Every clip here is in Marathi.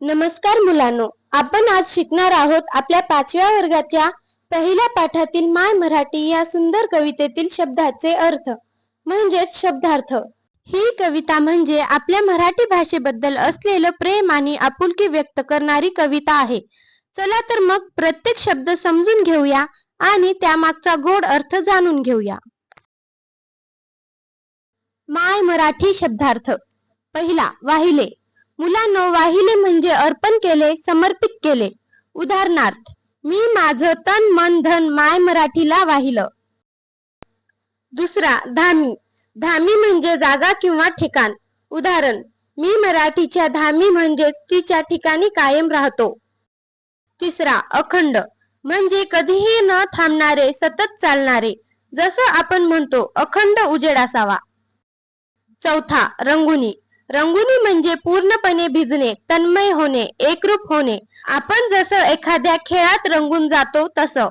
नमस्कार मुलांनो आपण आज शिकणार आहोत आपल्या पाचव्या वर्गाच्या पहिल्या पाठातील माय मराठी या सुंदर कवितेतील शब्दाचे अर्थ म्हणजेच शब्दार्थ. ही कविता म्हणजे आपल्या मराठी भाषेबद्दल असलेलं प्रेम आणि आपुलकी व्यक्त करणारी कविता आहे. चला तर मग प्रत्येक शब्द समजून घेऊया आणि त्यामागचा गोड अर्थ जाणून घेऊया. माय मराठी शब्दार्थ. पहिला वाहिले. मुलांनो वाहिले म्हणजे अर्पण केले समर्पित केले. उदाहरणार्थ मी माझं तन मन धन माय मराठीला वाहिलं. दुसरा धामी. धामी म्हणजे जागा किंवा ठिकाण. उदाहरण मी मराठीच्या धामी म्हणजे तिच्या ठिकाणी कायम राहतो. तिसरा अखंड. म्हणजे कधीही न थांबणारे सतत चालणारे. जसं आपण म्हणतो अखंड उजेड असावा. चौथा रंगुनी रंगुनी म्हणजे पूर्णपणे भिजणे तन्मय होणे एकरूप होणे. आपण जसं एखाद्या खेळात रंगून जातो तसं.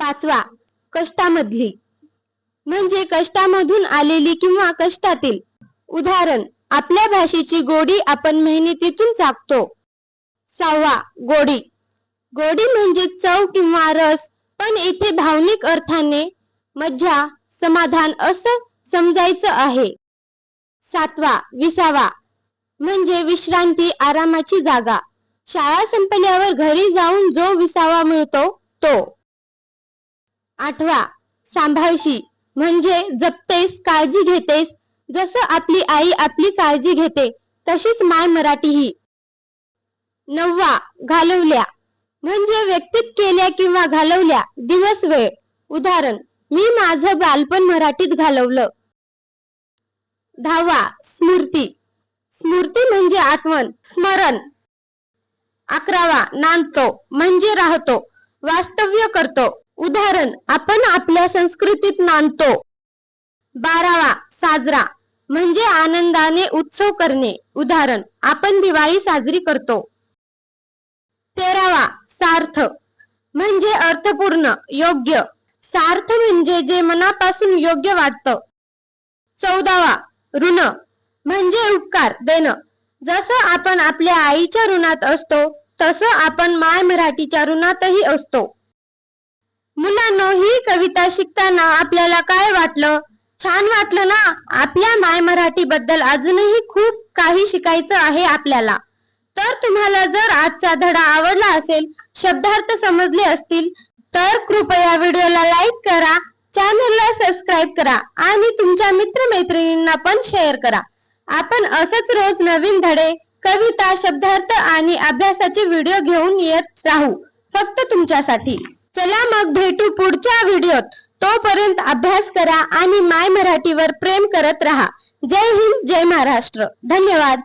पाचवा कष्टामधली. म्हणजे कष्टामधून आलेली किंवा कष्टातील. उदाहरण आपल्या भाषेची गोडी आपण मेहनतीतून चाकतो. सहावा गोडी. गोडी म्हणजे चव किंवा रस पण इथे भावनिक अर्थाने मज्जा समाधान असं समजायचं आहे. सातवा विसावा. म्हणजे विश्रांती आरामाची जागा. शाळा संपल्यावर घरी जाऊन जो विसावा मिळतो तो. आठवा सांभाळशी. म्हणजे जपतेस काळजी घेतेस. जसं आपली आई आपली काळजी घेते तशीच माय मराठी ही नववा घालवल्या. म्हणजे व्यक्तीत केल्या किंवा घालवल्या दिवस वेळ. उदाहरण मी माझं बालपण मराठीत घालवलं. दहावा स्मृती. स्मृती म्हणजे आठवण स्मरण. अकरावा नांदतो म्हणजे राहतो वास्तव्य करतो. उदाहरण आपण आपल्या संस्कृतीत नांदतो. बारावा साजरा म्हणजे आनंदाने उत्सव करणे. उदाहरण आपण दिवाळी साजरी करतो. तेरावा सार्थ म्हणजे अर्थपूर्ण योग्य. सार्थ म्हणजे जे मनापासून योग्य वाटतं. चौदावा ऋण म्हणजे उपकार देणं. जसं आपण आपल्या आईच्या ऋणात असतो तसं आपण माय मराठीच्या ऋणातही असतो. मुलांनो ही कविता शिकताना आपल्याला काय वाटलं? छान वाटलं ना? आपल्या माय मराठी बद्दल अजूनही खूप काही शिकायचं आहे आपल्याला. तर तुम्हाला जर आजचा धडा आवडला असेल शब्दार्थ समजले असतील तर कृपया व्हिडिओला लाईक करा चॅनलला सबस्क्राईब करा आणि तुमच्या मित्रमैत्रिणींना पण शेअर करा. आपण असंच रोज नवीन धडे कविता शब्दार्थ आणि अभ्यासाचे व्हिडिओ घेऊन येत राहू. फक्त तुमच्यासाठी. चला मग भेटू पुढच्या व्हिडिओत तोपर्यंत अभ्यास करा आणि माय मराठीवर प्रेम करत राहा. जय हिंद जय महाराष्ट्र. धन्यवाद.